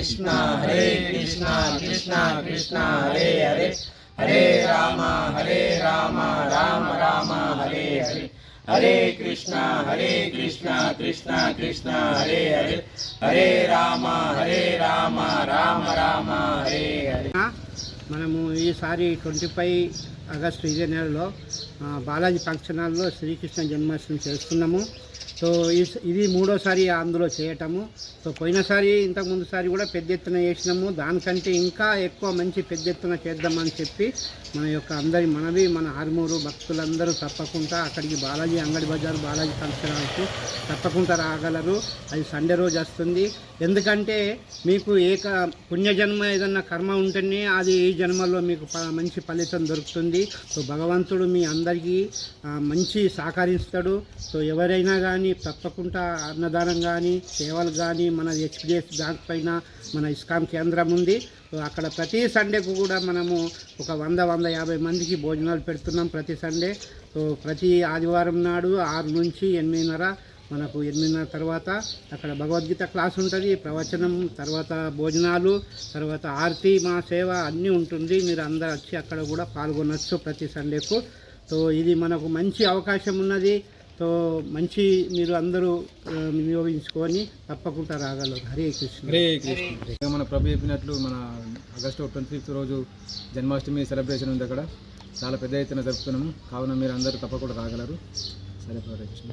కృష్ణ హరే కృష్ణ కృష్ణ కృష్ణ హరే హరే హరే. రామ హరే రామ రామ రామ హరే హరే. హరే కృష్ణ హరే కృష్ణ కృష్ణ కృష్ణ హరే హరే. హరే రామ హరే రామ రామ రామ హరే హరే. మనము ఈసారి twenty five August ఇదే నెలలో బాలాజీ ఫంక్షన్ హాల్లో శ్రీకృష్ణ జన్మాష్టమి చేస్తున్నాము. సో ఇది మూడోసారి అందులో చేయటము. సో పోయినసారి ఇంతకు ముందుసారి కూడా పెద్ద ఎత్తున చేసినాము. దానికంటే ఇంకా ఎక్కువ మంచి పెద్ద ఎత్తున చేద్దామని చెప్పి మన యొక్క అందరి మనవి మన ఆర్మూరు భక్తులందరూ తప్పకుండా అక్కడికి బాలాజీ అంగడి బజార్ బాలాజీ ఫంక్షన్ హాల్కు తప్పకుండా రాగలరు. అది సండే రోజు వస్తుంది. ఎందుకంటే మీకు ఏక పుణ్యజన్మ ఏదన్నా కర్మ ఉంటేనే అది ఈ జన్మలో మీకు ప- మంచి ఫలితం దొరుకుతుంది. సో భగవంతుడు మీ అందరికీ మంచి సహకరిస్తాడు. సో ఎవరైనా కానీ తప్పకుండా అన్నదానం కానీ సేవలు కానీ మన హెచ్డిఎఫ్ బ్యాంక్ పైన మన ఇస్కాం కేంద్రం ఉంది. అక్కడ ప్రతి సండేకు కూడా మనము ఒక వంద వంద యాభై మందికి భోజనాలు పెడుతున్నాం ప్రతి సండే. ప్రతి ఆదివారం నాడు ఆరు నుంచి ఎనిమిదిన్నర మనకు ఎనిమిదిన్నర తర్వాత అక్కడ భగవద్గీత క్లాస్ ఉంటుంది. ప్రవచనం తర్వాత భోజనాలు తర్వాత ఆర్తి మా సేవ అన్నీ ఉంటుంది. మీరు అందరు వచ్చి అక్కడ కూడా పాల్గొనవచ్చు ప్రతి సండేకు. సో ఇది మనకు మంచి అవకాశం ఉన్నది. సో మంచి మీరు అందరూ వినియోగించుకొని తప్పకుండా రాగలరు. హరే కృష్ణ. హరే కృష్ణ. మన ప్రభు చెప్పినట్లు మన ఆగస్టు ట్వంటీ ఫిఫ్త్ రోజు జన్మాష్టమి సెలబ్రేషన్ ఉంది అక్కడ. చాలా పెద్ద ఎత్తున జరుపుతున్నాము. కావున మీరు అందరూ తప్పకుండా రాగలరు. సరే హరే కృష్ణ.